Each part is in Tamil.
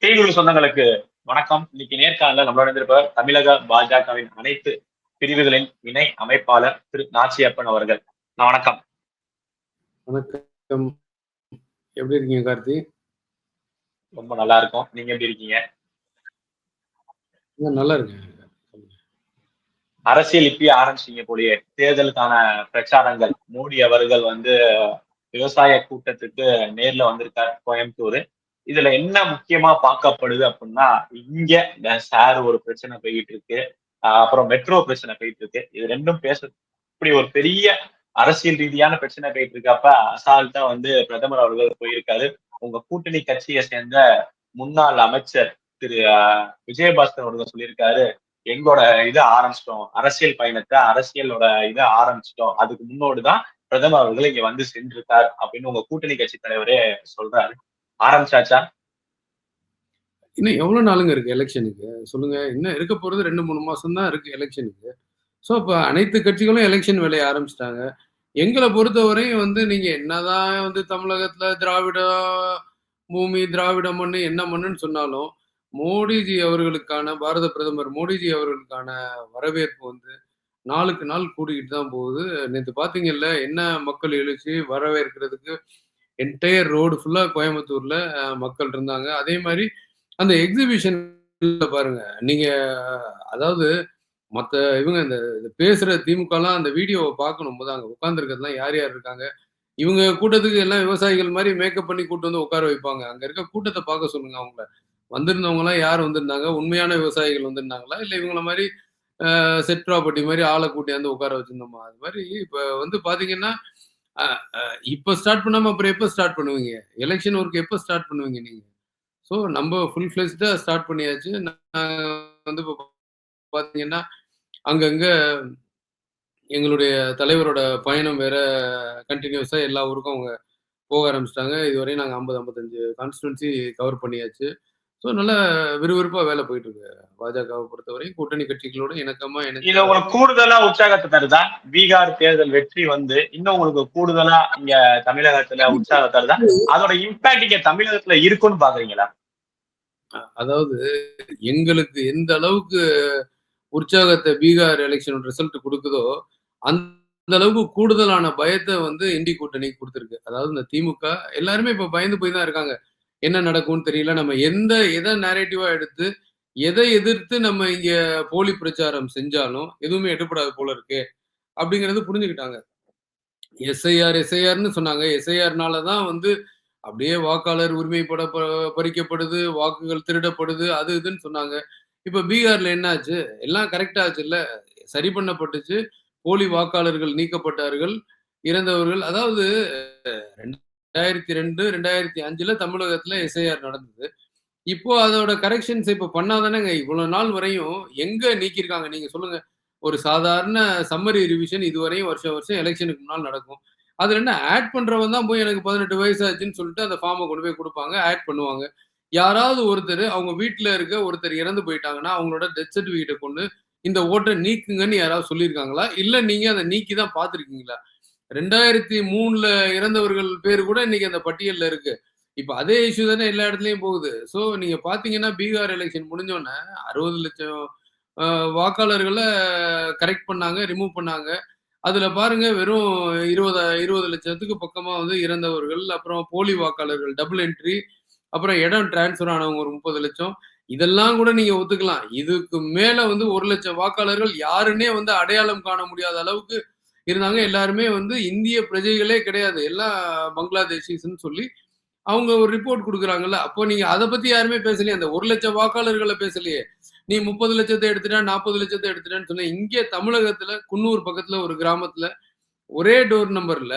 தேனியுள்ள சொந்தங்களுக்கு வணக்கம். இன்னைக்கு நேர்காணல நம்மளோட இருந்திருப்பவர் தமிழக பாஜகவின் அனைத்து பிரிவுகளின் இணை அமைப்பாளர் திரு நாச்சியப்பன் அவர்கள். வணக்கம். வணக்கம். எப்படி இருக்கீங்க கார்த்தி? ரொம்ப நல்லா இருக்கும். நீங்க எப்படி இருக்கீங்க? நல்லா இருக்கேன். அரசியல் இப்பயே ஆரம்பிச்சீங்க போலயே. தேர்தலுக்கான பிரச்சாரங்கள். மோடி அவர்கள் வந்து விவசாய கூட்டத்துக்கு நேர்ல வந்திருக்கார் கோயம்புத்தூர். இதுல என்ன முக்கியமா பார்க்கப்படுது அப்படின்னா இங்க இந்த சார் ஒரு பிரச்சனை போயிட்டு இருக்கு. அப்புறம் மெட்ரோ பிரச்சனை போயிட்டு இருக்கு. இது ரெண்டும் பேச இப்படி ஒரு பெரிய அரசியல் ரீதியான பிரச்சனை போயிட்டு இருக்கப்ப அசால்ட்டா வந்து பிரதமர் அவர்கள் போயிருக்காரு. உங்க கூட்டணி கட்சியை சேர்ந்த முன்னாள் அமைச்சர் திரு ஆஹ், விஜயபாஸ்கர் அவர்கள் சொல்லியிருக்காரு. எங்களோட இதை ஆரம்பிச்சிட்டோம். அரசியல் பயணத்தை அரசியலோட இதை ஆரம்பிச்சிட்டோம். அதுக்கு முன்னோடு தான் பிரதமர் அவர்கள் இங்க வந்து சென்றிருக்கார் அப்படின்னு உங்க கூட்டணி கட்சி தலைவரே சொல்றாரு. ஆரம்பிச்சாச்சா? இன்னும் எவ்வளவு நாளுங்க இருக்கு எலெக்ஷனுக்கு? சொல்லுங்க. இன்னும் இருக்க போறது ரெண்டு மூணு மாசம் தான் இருக்கு எலெக்ஷனுக்கு. ஸோ இப்போ அனைத்து கட்சிகளும் எலெக்ஷன் வேலையை ஆரம்பிச்சிட்டாங்க. எங்களை பொறுத்தவரையும் வந்து நீங்க என்னதான் வந்து தமிழகத்துல திராவிட பூமி திராவிட மண்ணு என்ன மண்ணுன்னு சொன்னாலும் மோடிஜி அவர்களுக்கான பாரத பிரதமர் மோடிஜி அவர்களுக்கான வரவேற்பு வந்து நாளுக்கு நாள் கூடிக்கிட்டு தான் போகுது. நேற்று பார்த்தீங்கல்ல என்ன மக்கள் எழுச்சி வரவேற்கிறதுக்கு என்டையர் ரோடு ஃபுல்லா கோயம்புத்தூர்ல மக்கள் இருந்தாங்க. அதே மாதிரி அந்த எக்ஸிபிஷன்ல பாருங்க நீங்க அதாவது மற்ற இவங்க இந்த பேசுற திமுகலாம் அந்த வீடியோவை பார்க்கணும் போது அங்கே உட்காந்துருக்கிறதுலாம் யார் யார் இருக்காங்க? இவங்க கூட்டத்துக்கு எல்லாம் விவசாயிகள் மாதிரி மேக்கப் பண்ணி கூட்டு வந்து உட்கார வைப்பாங்க. அங்க இருக்க கூட்டத்தை பார்க்க சொல்லுங்க அவங்கள. வந்திருந்தவங்கலாம் யார் வந்திருந்தாங்க? உண்மையான விவசாயிகள் வந்திருந்தாங்களா? இல்லை இவங்கள மாதிரி செட் ப்ராப்பர்ட்டி மாதிரி ஆளை கூட்டி வந்து உட்கார வச்சிருந்தோமா? அது மாதிரி இப்போ வந்து பார்த்தீங்கன்னா இப்ப ஸ்டார்ட் பண்ணாம அப்புறம் எப்ப ஸ்டார்ட் பண்ணுவீங்க? எலெக்ஷன் ஒர்க் எப்ப ஸ்டார்ட் பண்ணுவீங்க நீங்க? ஸோ நம்ம ஃபுல் ஃபிளெஜ்டா ஸ்டார்ட் பண்ணியாச்சு. நாங்கள் வந்து இப்போ பார்த்தீங்கன்னா அங்கங்க எங்களுடைய தலைவரோட பயணம் வேற கண்டினியூஸா எல்லா ஊருக்கும் அவங்க போக ஆரம்பிச்சிட்டாங்க. இதுவரையும் நாங்கள் ஐம்பது ஐம்பத்தஞ்சு கான்ஸ்டுவன்சி கவர் பண்ணியாச்சு. ஸோ நல்ல விறுவிறுப்பா வேலை போயிட்டு இருக்கு பாஜகவை பொறுத்தவரையும் கூட்டணி கட்சிகளோட இணக்கமா இது இணைச்சு உங்களுக்கு கூடுதலா உற்சாகத்தை தருதா? பீகார் தேர்தல் வெற்றி வந்து இன்னும் உங்களுக்கு கூடுதலா இங்க தமிழகத்துல உற்சாகம் தருதா? அதோட இம்பாக்ட் இங்க தமிழகத்துல இருக்குன்னு பாக்குறீங்களா? அதாவது எங்களுக்கு எந்த அளவுக்கு உற்சாகத்தை பீகார் எலெக்ஷன் ரிசல்ட் கொடுக்குதோ அந்த அளவுக்கு கூடுதலான பயத்தை வந்து இந்தி கூட்டணி கொடுத்துருக்கு. அதாவது இந்த திமுக எல்லாருமே இப்ப பயந்து போய் தான் இருக்காங்க. என்ன நடக்கும்னு தெரியல. நம்ம எந்த எதை நேரேட்டிவா எடுத்து எதை எதிர்த்து நம்ம இங்க போலி பிரச்சாரம் செஞ்சாலும் எதுவுமே எடுப்படாது போல இருக்கு அப்படிங்கிறது புரிஞ்சுக்கிட்டாங்க. எஸ்ஐஆர் எஸ்ஐஆர்னு சொன்னாங்க. எஸ்ஐஆர்னால தான் வந்து அப்படியே வாக்காளர் உரிமை பட ப- பறிக்கப்படுது வாக்குகள் திருடப்படுது அது இதுன்னு சொன்னாங்க. இப்ப பீகார்ல என்னாச்சு? எல்லாம் கரெக்டா ஆச்சு இல்ல. சரி பண்ணப்பட்டுச்சு. போலி வாக்காளர்கள் நீக்கப்பட்டார்கள் இறந்தவர்கள் அதாவது ரெண்டு ரெண்டாயிரத்தி ரெண்டு ரெண்டாயிரத்தி அஞ்சுல தமிழகத்துல எஸ்ஐஆர் நடந்தது. இப்போ அதோட கரெக்ஷன்ஸ் இப்ப பண்ணாதானேங்க இவ்வளவு நாள் வரையும் எங்க நீக்கியிருக்காங்க? நீங்க சொல்லுங்க. ஒரு சாதாரண சம்மரி ரிவிஷன் இதுவரையும் வருஷம் வருஷம் எலெக்ஷனுக்கு முன்னால் நடக்கும். அதுல என்ன ஆட் பண்றவன் தான் போய் எனக்கு பதினெட்டு வயசு ஆச்சுன்னு சொல்லிட்டு அந்த ஃபார்மை கொண்டு போய் கொடுப்பாங்க ஆட் பண்ணுவாங்க. யாராவது ஒருத்தர் அவங்க வீட்டுல இருக்க ஒருத்தர் இறந்து போயிட்டாங்கன்னா அவங்களோட டெத் சர்டிபிகேட்டை கொண்டு இந்த ஓட்டை நீக்குங்கன்னு யாராவது சொல்லியிருக்காங்களா? இல்ல நீங்க அதை நீக்கி தான் பார்த்துருக்கீங்களா? ரெண்டாயிரத்தி மூணுல இறந்தவர்கள் பேர் கூட இன்னைக்கு அந்த பட்டியல்ல இருக்கு. இப்ப அதே இஷ்யூ தானே எல்லா இடத்துலயும் போகுது. சோ நீங்க பாத்தீங்கன்னா பீகார் எலெக்ஷன் முடிஞ்சோடனே அறுபது லட்சம் வாக்காளர்களை கரெக்ட் பண்ணாங்க ரிமூவ் பண்ணாங்க. அதுல பாருங்க வெறும் இருபது இருபது லட்சத்துக்கு பக்கமா வந்து இறந்தவர்கள் அப்புறம் போலி வாக்காளர்கள் டபுள் என்ட்ரி அப்புறம் இடம் டிரான்ஸ்ஃபர் ஆனவங்க ஒரு முப்பது லட்சம். இதெல்லாம் கூட நீங்க ஒத்துக்கலாம். இதுக்கு மேல வந்து ஒரு லட்சம் வாக்காளர்கள் யாருன்னே வந்து அடையாளம் காண முடியாத அளவுக்கு இருந்தாங்க. எல்லாருமே வந்து இந்திய பிரஜைகளே கிடையாது. எல்லாம் பங்களாதேஷிஸ்ன்னு சொல்லி அவங்க ஒரு ரிப்போர்ட் கொடுக்குறாங்கல்ல. அப்போ நீங்க அதை பத்தி யாருமே பேசலையே. அந்த ஒரு லட்சம் வாக்காளர்களை பேசலையே. நீ முப்பது லட்சத்தை எடுத்துட்டா நாற்பது லட்சத்தை எடுத்துட்டான்னு சொன்ன இங்கே தமிழகத்துல குன்னூர் பக்கத்துல ஒரு கிராமத்துல ஒரே டோர் நம்பர்ல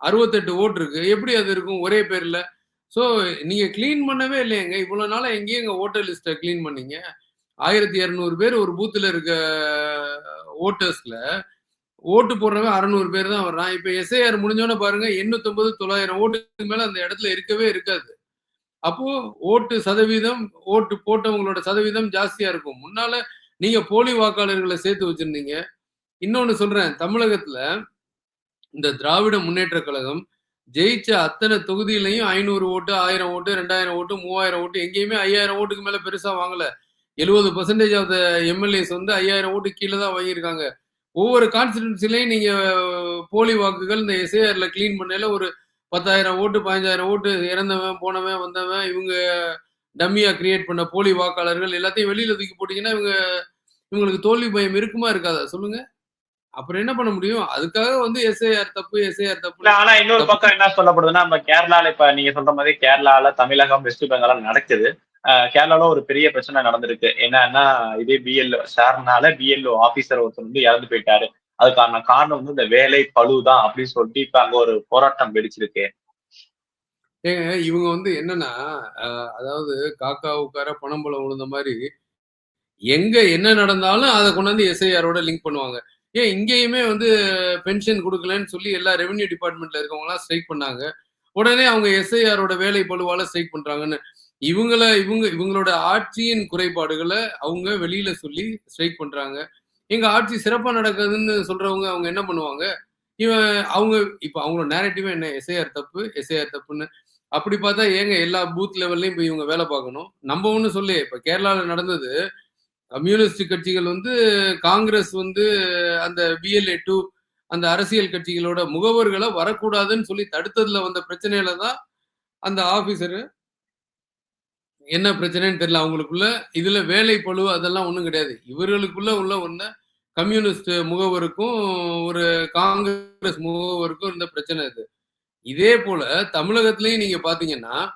அறுபத்தெட்டு ஓட்டு இருக்கு. எப்படி அது இருக்கும்? ஒரே பேர்ல. ஸோ நீங்க க்ளீன் பண்ணவே இல்லையங்க. இவ்வளவு நாளா எங்கேயும் எங்க ஓட்டர் லிஸ்ட்டை க்ளீன் பண்ணீங்க. ஆயிரத்தி இரநூறு பேர் ஒரு பூத்துல இருக்க ஓட்டர்ஸ்ல ஓட்டு போடுறவன் அறநூறு பேர் தான் வர்றான் இப்ப எஸ்ஐஆர் முடிஞ்சோன்னு பாருங்க எண்ணூத்தொன்பது தொள்ளாயிரம் ஓட்டுக்கு மேல அந்த இடத்துல இருக்கவே இருக்காது. அப்போ ஓட்டு சதவீதம் ஓட்டு போட்டவங்களோட சதவீதம் ஜாஸ்தியா இருக்கும். முன்னால நீங்க போலி வாக்காளர்களை சேர்த்து வச்சிருந்தீங்க. இன்னொன்னு சொல்றேன் தமிழகத்துல இந்த திராவிட முன்னேற்ற கழகம் ஜெயிச்ச அத்தனை தொகுதியிலையும் ஐநூறு ஓட்டு ஆயிரம் ஓட்டு ரெண்டாயிரம் ஓட்டு மூவாயிரம் ஓட்டு எங்கேயுமே ஐயாயிரம் ஓட்டுக்கு மேல பெருசா வாங்கல. எழுபது பர்சன்டேஜ் ஆஃப் த எம்எல்ஏஸ் வந்து ஐயாயிரம் ஓட்டு கீழே தான் வாங்கியிருக்காங்க. ஒவ்வொரு கான்ஸ்டிடுவன்சிலையும் நீங்க போலி வாக்குகள் இந்த எஸ்ஏஆர்ல கிளீன் பண்ணல ஒரு பத்தாயிரம் ஓட்டு பதினஞ்சாயிரம் ஓட்டு இறந்தவன் போனவன் வந்தவன் இவங்க டம்மியா கிரியேட் பண்ண போலி வாக்காளர்கள் எல்லாத்தையும் வெளியில தூக்கி போட்டீங்கன்னா இவங்க இவங்களுக்கு தோல்வி பயம் இருக்குமா இருக்காதா? சொல்லுங்க. அப்புறம் என்ன பண்ண முடியும்? அதுக்காக வந்து எஸ்ஐஆர் தப்பு எஸ்ஐஆர் தப்பு ஆனா இன்னொரு பக்கம் என்ன சொல்லப்படுதுன்னா நம்ம கேரளால இப்ப நீங்க சொல்ற மாதிரி கேரளால தமிழகம் வெஸ்ட் பெங்கால் நடக்குது. கேரளால ஒரு பெரிய பிரச்சனை நடந்திருக்கு. என்னன்னா இதே பிஎல்ஓ சார்னால பிஎல்ஓ ஆபீசர் ஒருத்தர் வந்து இறந்து போயிட்டாரு. அதுக்கான காரணம் வந்து இந்த வேலை பழுதான் அப்படின்னு சொல்லிட்டு இப்ப அங்க ஒரு போராட்டம் வெடிச்சிருக்கு. ஏங்க இவங்க வந்து என்னன்னா அதாவது காக்கா உட்கார பணம்பழம் விழுந்த மாதிரி எங்க என்ன நடந்தாலும் அதை கொண்டாந்து எஸ்ஐஆரோட லிங்க் பண்ணுவாங்க. ஏன் இங்கேயுமே வந்து பென்ஷன் கொடுக்கலன்னு சொல்லி எல்லா ரெவென்யூ டிபார்ட்மெண்ட்ல இருக்கவங்க எல்லாம் ஸ்ட்ரைக் பண்ணாங்க. உடனே அவங்க எஸ்ஐஆரோட வேலை பழுவால ஸ்ட்ரைக் பண்றாங்கன்னு இவங்கள இவங்க இவங்களோட ஆட்சியின் குறைபாடுகளை அவங்க வெளியில சொல்லி ஸ்ட்ரைக் பண்றாங்க. எங்க ஆட்சி சிறப்பா நடக்குதுன்னு சொல்றவங்க அவங்க என்ன பண்ணுவாங்க? இவன் அவங்க இப்ப அவங்களோட நேரட்டிவே என்ன? எஸ்ஐஆர் தப்பு எஸ்ஐஆர் தப்புன்னு. அப்படி பார்த்தா ஏங்க எல்லா பூத் லெவல்லையும் போய் இவங்க வேலை பார்க்கணும்? நம்ம ஒண்ணு சொல்லி இப்ப கேரளாவில் நடந்தது கம்யூனிஸ்ட் கட்சிகள் வந்து காங்கிரஸ் வந்து அந்த பிஎல்ஏ டூ அந்த அரசியல் கட்சிகளோட முகவர்களை வரக்கூடாதுன்னு சொல்லி தடுத்ததுல வந்த பிரச்சனையில தான் அந்த ஆபீசரு என்ன பிரச்சனைன்னு தெரியல. அவங்களுக்குள்ள இதுல வேலை பழுவு அதெல்லாம் ஒண்ணும் கிடையாது. இவர்களுக்குள்ள உள்ள ஒண்ணு கம்யூனிஸ்ட் முகவருக்கும் ஒரு காங்கிரஸ் முகவருக்கும் இருந்த பிரச்சனை இது. இதே போல தமிழகத்திலையும் நீங்க பாத்தீங்கன்னா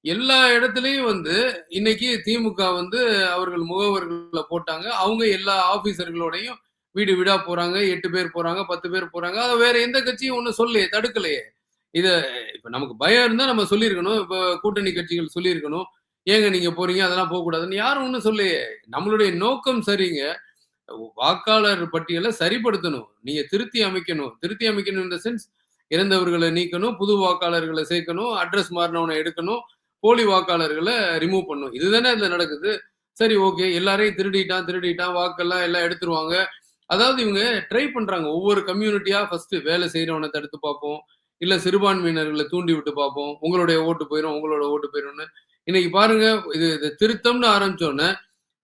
எல்லா இடத்துலையும் வந்து இன்னைக்கு திமுக வந்து அவர்கள் முகவர்களை போட்டாங்க. அவங்க எல்லா ஆபீசர்களோடையும் வீடு வீடா போறாங்க எட்டு பேர் போறாங்க பத்து பேர் போறாங்க. அதை வேற எந்த கட்சியும் ஒன்றும் சொல்லலையே தடுக்கலையே. இதை இப்ப நமக்கு பயம் இருந்தா நம்ம சொல்லியிருக்கணும். இப்ப கூட்டணி கட்சிகள் சொல்லியிருக்கணும். ஏங்க நீங்க போறீங்க? அதெல்லாம் போக கூடாதுன்னு யாரும் ஒன்றும் சொல்லையே நம்மளுடைய நோக்கம் சரிங்க. வாக்காளர் பட்டியலை சரிப்படுத்தணும். நீங்க திருத்தி அமைக்கணும். திருத்தி அமைக்கணும் இந்த சென்ஸ் இறந்தவர்களை நீக்கணும் புது வாக்காளர்களை சேர்க்கணும் அட்ரஸ் மாறினவனை எடுக்கணும் போலி வாக்காளர்களை ரிமூவ் பண்ணும் இதுதானே இதுல நடக்குது. சரி ஓகே எல்லாரையும் திருடிட்டான் திருடிட்டான். வாக்கெல்லாம் எல்லாம் எடுத்துருவாங்க. அதாவது இவங்க ட்ரை பண்றாங்க. ஒவ்வொரு கம்யூனிட்டியா ஃபர்ஸ்ட் வேலை செய்யறவனை தடுத்து பார்ப்போம். இல்ல சிறுபான்மையினர்களை தூண்டி விட்டு பார்ப்போம். உங்களுடைய ஓட்டு போயிடும் உங்களோட ஓட்டு போயிடும்னு இன்னைக்கு பாருங்க இது இது திருத்தம்னு ஆரம்பிச்சோன்னே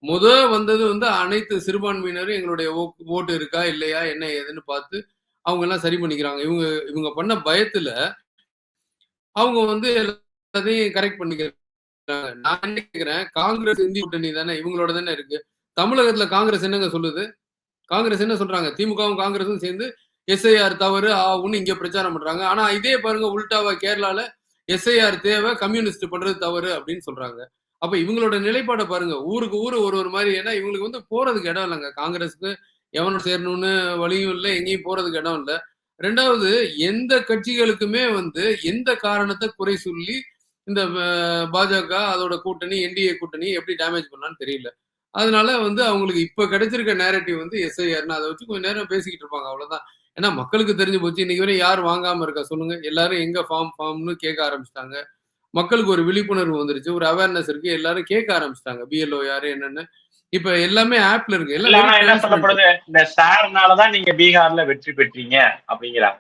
முத வந்தது வந்து அனைத்து சிறுபான்மையினரும் எங்களுடைய ஓ- ஓட்டு இருக்கா இல்லையா என்ன ஏதுன்னு பார்த்து அவங்க எல்லாம் சரி பண்ணிக்கிறாங்க. இவங்க இவங்க பண்ண பயத்துல அவங்க வந்து எல்லாத்தையும் கரெக்ட் பண்ணிக்கிறாங்க. நான் என்ன காங்கிரஸ் இந்தி கூட்டணி தானே இவங்களோட தானே இருக்கு. தமிழகத்துல காங்கிரஸ் என்னங்க சொல்லுது? காங்கிரஸ் என்ன சொல்றாங்க? திமுகவும் காங்கிரஸும் சேர்ந்து எஸ்ஐஆர் தவறு ஆகும்னு இங்க பிரச்சாரம் பண்றாங்க. ஆனா இதே பாருங்க உல்டாவா கேரளால எஸ்ஐஆர் தேவை கம்யூனிஸ்ட் பண்றது தவறு அப்படின்னு சொல்றாங்க. அப்ப இவங்களோட நிலைப்பாடை பாருங்க. ஊருக்கு ஊரு ஒரு ஒரு மாதிரி ஏன்னா இவங்களுக்கு வந்து போறதுக்கு இடம் இல்லைங்க. காங்கிரஸுக்கு எவனும் சேரணும்னு வழியும் இல்லை எங்கேயும் போறதுக்கு இடம் இல்லை. ரெண்டாவது எந்த கட்சிகளுக்குமே வந்து எந்த காரணத்தை குறை சொல்லி இந்த பாஜக அதோட கூட்டணி என்டிஏ கூட்டணி எப்படி டேமேஜ் பண்ணான்னு தெரியல. அதனால வந்து அவங்களுக்கு இப்ப கிடைச்சிருக்க நேரட்டிவ் வந்து எஸ்ஐஆர்னு. அதை வச்சு கொஞ்ச நேரம் பேசிக்கிட்டு இருப்பாங்க. அவ்வளவுதான். ஏன்னா மக்களுக்கு தெரிஞ்சு போச்சு. இன்னைக்கு வரை யார் வாங்காம இருக்கா? சொல்லுங்க. எல்லாரும் எங்க ஃபார்ம் ஃபார்ம்னு கேட்க ஆரம்பிச்சிட்டாங்க. மக்களுக்கு ஒரு விழிப்புணர்வு வந்துருச்சு. ஒரு அவேர்னஸ் இருக்கு. எல்லாரும் கேட்க ஆரம்பிச்சிட்டாங்க. பிஎல்ஓ யாரு என்னன்னு. இப்ப எல்லாமே ஆப்ல இருக்கு. very என்ன. சொல்லப்படுது? இந்த சார்னாலதான் நீங்க பீகார்ல வெற்றி பெற்றீங்க அப்படிங்கிறாங்க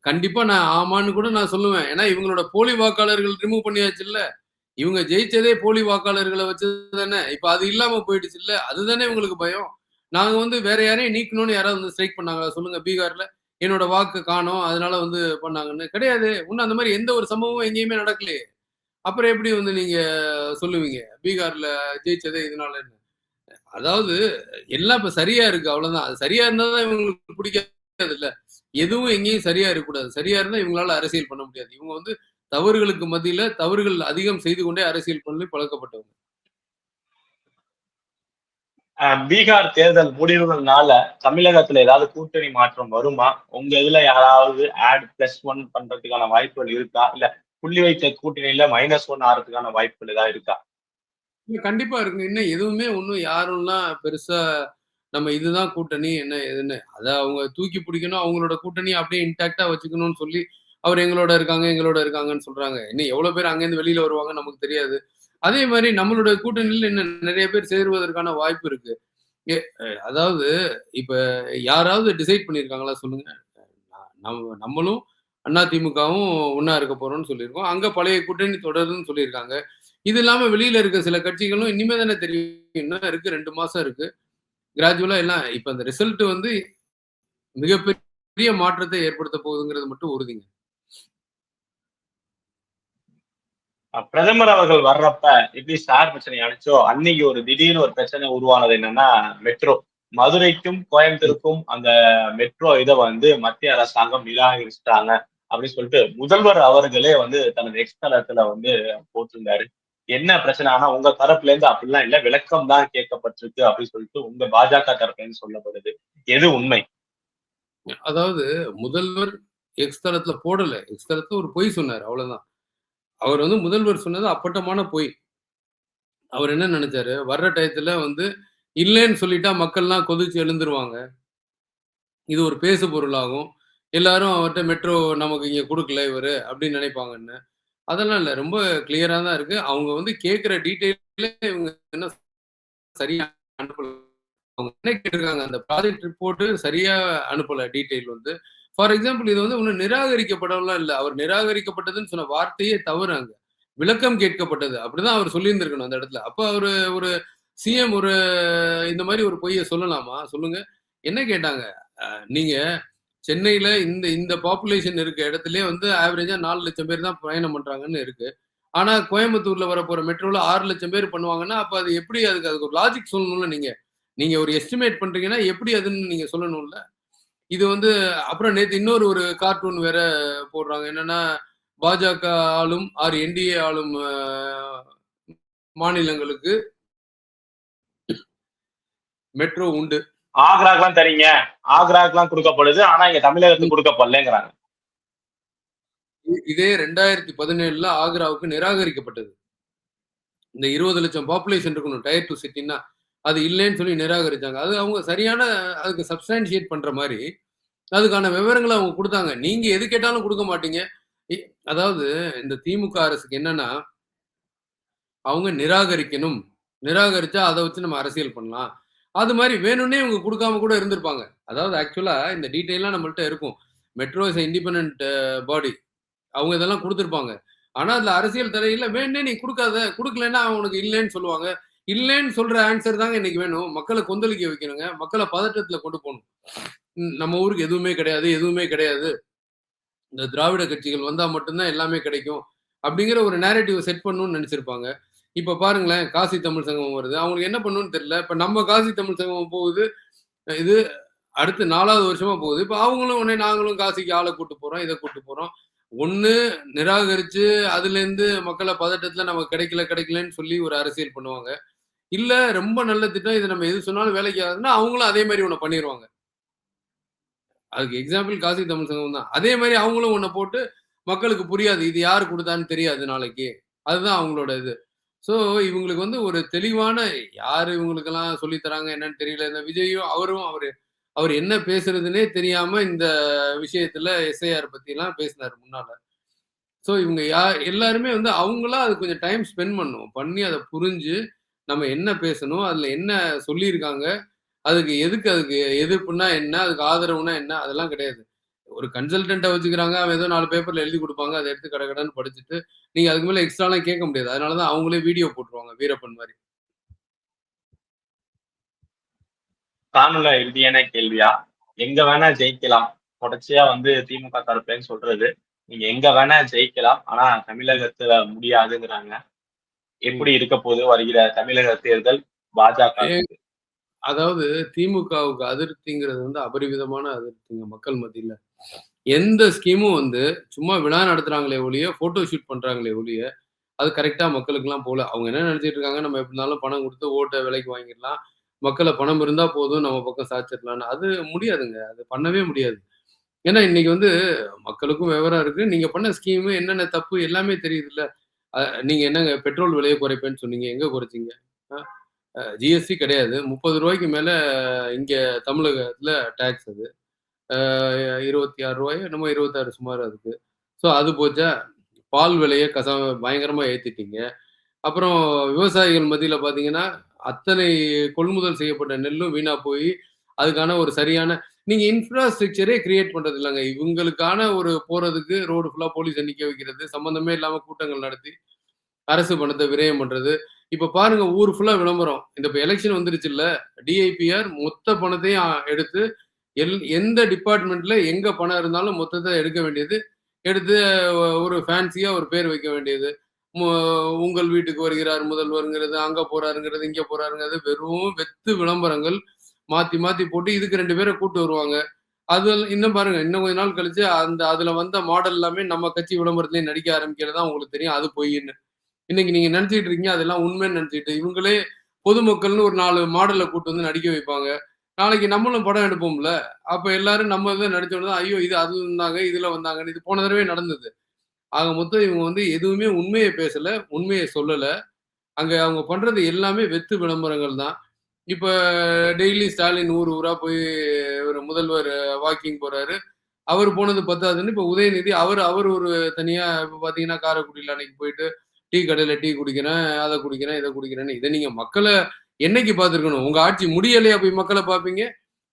கண்டிப்பா நான் ஆமான்னு கூட நான் சொல்லுவேன். ஏன்னா இவங்களோட போலி வாக்காளர்கள் ரிமூவ் பண்ணியாச்சு இல்ல இவங்க ஜெயிச்சதே போலி வாக்காளர்களை வச்சு தானே இப்ப அது இல்லாம போயிடுச்சு இல்ல அதுதானே இவங்களுக்கு பயம். நாங்க வந்து வேற யாரையும் நீக்கணும்னு யாராவது வந்து ஸ்ட்ரைக் பண்ணாங்களா? சொல்லுங்க பீகார்ல. என்னோட வாக்கு காணோம் அதனால வந்து பண்ணாங்கன்னு. கிடையாது. இன்னும் அந்த மாதிரி எந்த ஒரு சம்பவமும் எங்கேயுமே நடக்கலையே. அப்புறம் எப்படி வந்து நீங்க சொல்லுவீங்க? பீகார்ல ஜெயிச்சதே இதனால என்ன அதாவது எல்லாம் இப்ப சரியா இருக்கு அவ்வளவுதான். அது சரியா இருந்தா தான் இவங்களுக்கு பிடிக்காது இல்ல எதுவும் எங்கேயும் சரியா இருக்கக்கூடாது. சரியா இருந்தா இவங்களால அரசியல் பண்ண முடியாது. இவங்க வந்து தவறுகளுக்கு மத்தியில தவறுகள் அதிகம் செய்து கொண்டே அரசியல் பண்ணி பழக்கப்பட்டவங்க. பீகார் தேர்தல் முடிவுகள்னால தமிழகத்துல ஏதாவது கூட்டணி மாற்றம் வருமா? உங்க இதுல யாராவது ஆட் பிளஸ் ஒன் பண்றதுக்கான வாய்ப்புகள் இருக்கா? இல்ல புள்ளி வைத்த கூட்டணியில மைனஸ் ஒன் ஆறதுக்கான வாய்ப்புகள் ஏதாவது இருக்கா? இல்ல, கண்டிப்பா இருக்கு இன்னும் எதுவுமே ஒன்றும் யாரும்லாம் பெருசா நம்ம இதுதான் கூட்டணி என்ன எதுன்னு அதை அவங்க தூக்கி பிடிக்கணும் அவங்களோட கூட்டணி அப்படியே இன்டாக்டா வச்சுக்கணும்னு சொல்லி அவர் எங்களோட இருக்காங்க எங்களோட இருக்காங்கன்னு சொல்றாங்க. இன்னும் எவ்வளவு பேர் அங்கேருந்து வெளியில வருவாங்க நமக்கு தெரியாது. அதே மாதிரி நம்மளுடைய கூட்டணியில் இன்னும் நிறைய பேர் சேருவதற்கான வாய்ப்பு இருக்கு. ஏ- அதாவது இப்ப யாராவது டிசைட் பண்ணியிருக்காங்களா சொல்லுங்க. நம்ம நம்மளும் திமுகவும் ஒன்னா இருக்க போறோம்னு சொல்லியிருக்கோம். அங்க பழைய கூட்டணி தொடருன்னு சொல்லியிருக்காங்க. இது இல்லாம வெளியில இருக்க சில கட்சிகளும் இனிமே தானே தெரியும். இன்னும் இருக்கு ரெண்டு மாசம் இருக்கு. கிராஜுவலா எல்லாம் இப்ப அந்த ரிசல்ட் வந்து மிகப்பெரிய மாற்றத்தை ஏற்படுத்த போகுதுங்கிறது மட்டும் உறுதிங்க. பிரதமர் அவர்கள் வர்றப்ப எப்படி ஸ்டார் பிரச்சனை அனுச்சோ அன்னைக்கு ஒரு திடீர்னு ஒரு பிரச்சனை உருவானது என்னன்னா மெட்ரோ மதுரைக்கும் கோயம்புத்தூருக்கும் அந்த மெட்ரோ இதை வந்து மத்திய அரசாங்கம் நிராகரிச்சிட்டாங்க அப்படின்னு சொல்லிட்டு முதல்வர் அவர்களே வந்து தனது எக்ஸ்தலத்துல வந்து போட்டிருந்தாரு. என்ன பிரச்சனை? ஆனா உங்க தரப்புல இருந்து அப்படிலாம் இல்ல. விளக்கம் தான் கேட்கப்பட்டிருக்கு அப்படின்னு சொல்லிட்டு உங்க பாஜக தரப்புல இருந்து சொல்லப்படுது. எது உண்மை? அதாவது முதல்வர் எக்ஸ்தலத்துல போடல. எக்ஸ்தலத்துல ஒரு பொய் சொன்னார். அவ்வளவுதான். அவர் வந்து முதல்வர் சொன்னது அப்பட்டமான பொய். அவர் என்ன நினைச்சாரு? வர்ற டயத்துல வந்து இல்லைன்னு சொல்லிட்டா மக்கள்லாம் கொதிச்சு எழுந்துருவாங்க. இது ஒரு பேசு பொருளாகும். எல்லாரும் அவர்கிட்ட மெட்ரோ நமக்கு இங்க கொடுக்கல இவரு அப்படின்னு நினைப்பாங்கன்னு. அதெல்லாம் இல்லை. ரொம்ப கிளியரா தான் இருக்கு. அவங்க வந்து கேட்குற டீட்டெயில இவங்க என்ன சரியா அனுப்பல. அவங்க என்ன கேட்டிருக்காங்க? அந்த ப்ராஜெக்ட் ரிப்போர்ட்டு சரியா அனுப்பல டீட்டெயில் வந்து. ஃபார் எக்ஸாம்பிள் இது வந்து ஒன்றும் நிராகரிக்கப்படலாம் இல்லை. அவர் நிராகரிக்கப்பட்டதுன்னு சொன்ன வார்த்தையே தவறு விளக்கம் கேட்கப்பட்டது. அப்படிதான் அவர் சொல்லியிருந்திருக்கணும் அந்த இடத்துல. அப்போ அவர் ஒரு சிஎம் ஒரு இந்த மாதிரி ஒரு பொய்யை சொல்லலாமா? சொல்லுங்க. என்ன கேட்டாங்க? நீங்க சென்னையில இந்த இந்த பாப்புலேஷன் இருக்க இடத்துல வந்து ஆவரேஜா நாலு லட்சம் பேர் தான் பயணம் பண்றாங்கன்னு இருக்கு. ஆனா கோயம்புத்தூர்ல வர போற மெட்ரோல ஆறு லட்சம் பேர் பண்ணுவாங்கன்னா அப்ப அது எப்படி அதுக்கு அதுக்கு ஒரு லாஜிக் சொல்லணும்ல நீங்க. நீங்க ஒரு எஸ்டிமேட் பண்றீங்கன்னா எப்படி அதுன்னு நீங்க சொல்லணும்ல? இது வந்து அப்புறம் நேத்து இன்னொரு ஒரு கார்ட்டூன் வேற போடுறாங்க. என்னன்னா பாஜக ஆளும் ஆர் என்டிஏ ஆளும் மாநிலங்களுக்கு மெட்ரோ உண்டு. ஆக்ராக்கெல்லாம் தரீங்க. ஆக்ராக்கெல்லாம் கொடுக்கப்படுது ஆனா இங்க தமிழகத்துக்கு கொடுக்கப்படலைங்கிறாங்க. இதே ரெண்டாயிரத்தி பதினேழுல ஆக்ராவுக்கு நிராகரிக்கப்பட்டது. இந்த இருபது லட்சம் பாப்புலேஷன் இருக்கணும் டயர் டு சிட்டின்னா அது இல்லைன்னு சொல்லி நிராகரிச்சாங்க. அது அவங்க சரியான அதுக்கு சப்ஸ்டான்ஷியேட் பண்ற மாதிரி அதுக்கான விவரங்களை அவங்க கொடுத்தாங்க. நீங்க எது கேட்டாலும் கொடுக்க மாட்டீங்க. இ- அதாவது இந்த திமுக அரசுக்கு என்னன்னா அவங்க நிராகரிக்கணும். நிராகரிச்சா அதை வச்சு நம்ம அரசியல் பண்ணலாம். அது மாதிரி வேணும்னே இவங்க கொடுக்காம கூட இருந்திருப்பாங்க. அதாவது ஆக்சுவலா இந்த டீட்டெயிலாம் நம்மள்ட்ட இருக்கும். மெட்ரோ இஸ் இண்டிபெண்ட் பாடி அவங்க இதெல்லாம் கொடுத்துருப்பாங்க. ஆனா அதுல அரசியல் தலையில வேணே நீ கொடுக்காத. கொடுக்கலன்னா அவனுக்கு இல்லைன்னு சொல்லுவாங்க. இல்லைன்னு சொல்ற ஆன்சர் தாங்க இன்னைக்கு வேணும். மக்களை கொந்தளிக்க வைக்கணுங்க. மக்களை பதட்டத்துல கொண்டு போகணும். நம்ம ஊருக்கு எதுவுமே கிடையாது எதுவுமே கிடையாது. இந்த திராவிட கட்சிகள் வந்தா மட்டும்தான் எல்லாமே கிடைக்கும் அப்படிங்கிற ஒரு நேரட்டிவ் செட் பண்ணணும்னு நினைச்சிருப்பாங்க. இப்ப பாருங்களேன் காசி தமிழ் சங்கமம் வருது. அவங்களுக்கு என்ன பண்ணணும்னு தெரியல. இப்ப நம்ம காசி தமிழ் சங்கமம் போகுது. இது அடுத்து நாலாவது வருஷமா போகுது. இப்ப அவங்களும் உடனே நாங்களும் காசிக்கு ஆளை கூட்டு போறோம் இதை கூட்டு போறோம். ஒண்ணு நிராகரிச்சு அதுல இருந்து மக்களை பதட்டத்துல நமக்கு கிடைக்கல கிடைக்கலன்னு சொல்லி ஒரு அரசியல் பண்ணுவாங்க. இல்ல ரொம்ப நல்ல திட்டம் இது நம்ம எது சொன்னாலும் வேலைக்கு ஆகுதுன்னா அவங்களும் அதே மாதிரி ஒண்ணு பண்ணிடுவாங்க அதுக்கு எக்ஸாம்பிள் காசி தமிழ் சங்கம் தான். அதே மாதிரி அவங்களும் ஒன்றை போட்டு மக்களுக்கு புரியாது இது யார் கொடுத்தான்னு தெரியாது நாளைக்கு. அதுதான் அவங்களோட இது. ஸோ இவங்களுக்கு வந்து ஒரு தெளிவான யார் இவங்களுக்கெல்லாம் சொல்லி தராங்க என்னன்னு தெரியல. இந்த விஜயும் அவரும் அவர் அவர் என்ன பேசுறதுன்னே தெரியாம இந்த விஷயத்துல எஸ்ஐஆர் பத்தி எல்லாம் பேசினார் முன்னால. ஸோ இவங்க யா எல்லாருமே வந்து அவங்களா அது கொஞ்சம் டைம் ஸ்பெண்ட் பண்ணும். பண்ணி அதை புரிஞ்சு நம்ம என்ன பேசணும் அதுல என்ன சொல்லியிருக்காங்க அதுக்கு எதுக்கு அதுக்கு எதிர்ப்புனா என்ன அதுக்கு ஆதரவுனா என்ன? அதெல்லாம் கிடையாது. ஒரு கன்சல்டண்ட்டை வச்சுக்கிறாங்க அவன் ஏதோ நாலு பேப்பர்ல எழுதி கொடுப்பாங்க அதை எடுத்து கடை கடைன்னு படிச்சுட்டு நீங்க அதுக்கு மேல எக்ஸ்ட்ராலாம் கேட்க முடியாது. அதனாலதான் அவங்களே வீடியோ போட்டுருவாங்க வீரப்பன் மாதிரி. காணொல இறுதியான கேள்வியா? எங்க வேணா ஜெயிக்கலாம். தொடர்ச்சியா வந்து திமுக தரப்புலன்னு சொல்றது நீங்க எங்க வேணா ஜெயிக்கலாம். ஆனா தமிழகத்துல முடியாதுங்கிறாங்க. எப்படி இருக்க போது வருகிற தமிழக தேர்தல்? பாஜக அதாவது திமுகவுக்கு அதிருப்திங்கிறது வந்து அபரிவிதமான அதிருப்திங்க மக்கள் மத்தியில. எந்த ஸ்கீமும் வந்து சும்மா விழா நடத்துறாங்களே ஒழிய போட்டோ ஷூட் பண்றாங்களே ஒழிய அது கரெக்டா மக்களுக்குலாம் போல அவங்க என்ன நினைச்சிட்டு இருக்காங்க? நம்ம எப்படி இருந்தாலும் பணம் கொடுத்து ஓட்டை விலைக்கு வாங்கிடலாம். மக்களை பணம் இருந்தா போதும் நம்ம பக்கம் சாச்சிடலாம்னு அது முடியாதுங்க. அது பண்ணவே முடியாது. ஏன்னா இன்னைக்கு வந்து மக்களுக்கும் விவரம் இருக்கு. நீங்க பண்ண ஸ்கீமு என்னென்ன தப்பு எல்லாமே தெரியுது இல்ல நீங்க என்னங்க பெட்ரோல் விலையை குறைப்பேன்னு சொன்னீங்க. எங்க குறைச்சிங்க? ஜிஎஸ்டி கிடையாது. முப்பது ரூபாய்க்கு மேல இங்கே தமிழகத்துல டேக்ஸ் அது. இருபத்தி ஆறு ரூபாய் என்னமோ இருபத்தாறு சுமார் அதுக்கு ஸோ அது போச்சா? பால் விலையை கச பயங்கரமாக ஏற்றிட்டீங்க அப்புறம் விவசாயிகள் மத்தியில் பார்த்தீங்கன்னா அத்தனை கொள்முதல் செய்யப்பட்ட நெல்லும் வீணாக போய் அதுக்கான ஒரு சரியான நீங்கள் இன்ஃப்ராஸ்ட்ரக்சரே கிரியேட் பண்ணுறது இல்லைங்க. இவங்களுக்கான ஒரு போகிறதுக்கு ரோடு ஃபுல்லாக போலீஸ் நிற்க வைக்கிறது சம்மந்தமே இல்லாமல் கூட்டங்கள் நடத்தி அரசு பணத்தை விரயம் பண்றது இப்ப பாருங்க ஊர் ஃபுல்லா விளம்பரம். இந்த இப்ப எலெக்ஷன் வந்துருச்சு இல்ல டிஐபிஆர் மொத்த பணத்தையும் எடுத்து எல் எந்த டிபார்ட்மெண்ட்ல எங்க பணம் இருந்தாலும் மொத்தத்தை எடுக்க வேண்டியது. எடுத்து ஒரு ஃபேன்சியா ஒரு பேர் வைக்க வேண்டியது. உங்கள் வீட்டுக்கு வருகிறார் முதல்வருங்கிறது அங்க போறாருங்கிறது இங்க போறாருங்கிறது வெறும் வெத்து விளம்பரங்கள் மாத்தி மாத்தி போட்டு இதுக்கு ரெண்டு பேரை கூட்டு வருவாங்க. அது இன்னும் பாருங்க இன்னும் கொஞ்ச நாள் கழிச்சு அந்த அதுல வந்த மாடல் எல்லாமே நம்ம கட்சி விளம்பரத்துலேயும் நடிக்க ஆரம்பிக்கிறதா உங்களுக்கு தெரியும். அது பொய்ன்னு. இன்னைக்கு நீங்க நினைச்சிட்டு இருக்கீங்க அதெல்லாம் உண்மைன்னு நினைச்சிட்டு இவங்களே பொதுமக்கள்னு ஒரு நாலு மாடலை கூட்டு வந்து நடிக்க வைப்பாங்க. நாளைக்கு நம்மளும் படம் எடுப்போம்ல அப்ப எல்லாரும் நம்ம தான் நடிச்சோன்னு தான் ஐயோ இது அது வந்தாங்க இதுல வந்தாங்கன்னு இது போன தடவை நடந்தது. ஆக மொத்தம் இவங்க வந்து எதுவுமே உண்மையை பேசல உண்மையை சொல்லல. அங்க அவங்க பண்றது எல்லாமே வெத்து விளம்பரங்கள் தான். இப்ப டெய்லி ஸ்டாலின் ஊர் ஊரா போய் ஒரு முதல்வர் வாக்கிங் போறாரு. அவர் போனது பத்தாதுன்னு இப்ப உதயநிதி அவர் அவர் ஒரு தனியா இப்ப பாத்தீங்கன்னா காரைக்குடியில் அன்னைக்கு போயிட்டு டீ கடையில் டீ குடிக்கிறேன் அதை குடிக்கிறேன் இதை குடிக்கிறேன்னு. இதை நீங்க மக்களை என்னைக்கு பார்த்துருக்கணும்? உங்க ஆட்சி முடியலையா போய் மக்களை பார்ப்பீங்க?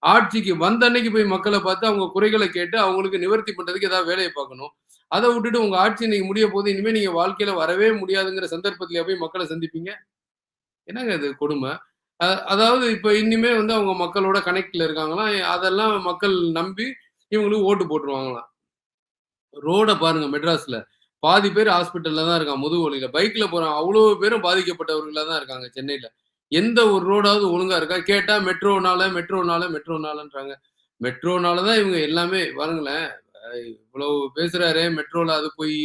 ஆட்சிக்கு வந்த அன்னைக்கு போய் மக்களை பார்த்து அவங்க குறைகளை கேட்டு அவங்களுக்கு நிவர்த்தி பண்றதுக்கு ஏதாவது வேலையை பார்க்கணும். அதை விட்டுட்டு உங்க ஆட்சி இன்னைக்கு முடிய போது இனிமேல் நீங்க வாழ்க்கையில வரவே முடியாதுங்கிற சந்தர்ப்பத்திலேயே போய் மக்களை சந்திப்பீங்க? என்னங்க இது கொடுமை? அதாவது இப்ப இனிமே வந்து அவங்க மக்களோட கனெக்ட்ல இருக்காங்களாம் அதெல்லாம் மக்கள் நம்பி இவங்களுக்கு ஓட்டு போட்டுருவாங்களாம் ரோட பாருங்க மெட்ராஸ்ல. பாதி பேர் ஹாஸ்பிட்டல்ல தான் இருக்காங்க. முதுகு வலியில. பைக்ல போறாங்க அவ்வளவு பேரும் பாதிக்கப்பட்டவர்களா தான் இருக்காங்க சென்னையில. எந்த ஒரு ரோடாவது ஒழுங்கா இருக்கா? கேட்டா மெட்ரோனால மெட்ரோனால மெட்ரோனாலன்றாங்க மெட்ரோனாலதான் இவங்க எல்லாமே பாருங்களேன் இவ்வளவு பேசுறாரு மெட்ரோல அது போய்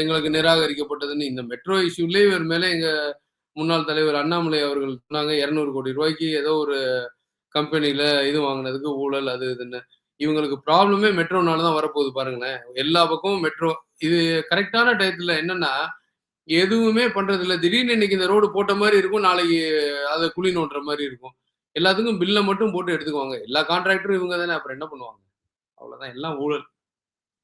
எங்களுக்கு நிராகரிக்கப்பட்டதுன்னு. இந்த மெட்ரோ இஷ்யூலயே இவர் மேல எங்க முன்னாள் தலைவர் அண்ணாமலை அவர்கள் சொன்னாங்க இருநூறு கோடி ரூபாய்க்கு ஏதோ ஒரு கம்பெனில இது வாங்கினதுக்கு ஊழல் அது இதுன்னு. இவங்களுக்கு ப்ராப்ளமே மெட்ரோனால தான் வரப்போகுது பாருங்களேன். எல்லா பக்கமும் மெட்ரோ இது கரெக்டான டயத்துல என்னன்னா எதுவுமே பண்றது இல்லை திடீர்னு இன்னைக்கு இந்த ரோடு போட்ட மாதிரி இருக்கும் நாளைக்கு அதை குழி நோண்டுற மாதிரி இருக்கும். எல்லாத்துக்கும் பில்லை மட்டும் போட்டு எடுத்துக்குவாங்க. எல்லா கான்ட்ராக்டரும் இவங்க தானே அப்புறம் என்ன பண்ணுவாங்க? அவ்வளவுதான். எல்லாம் ஊழல்.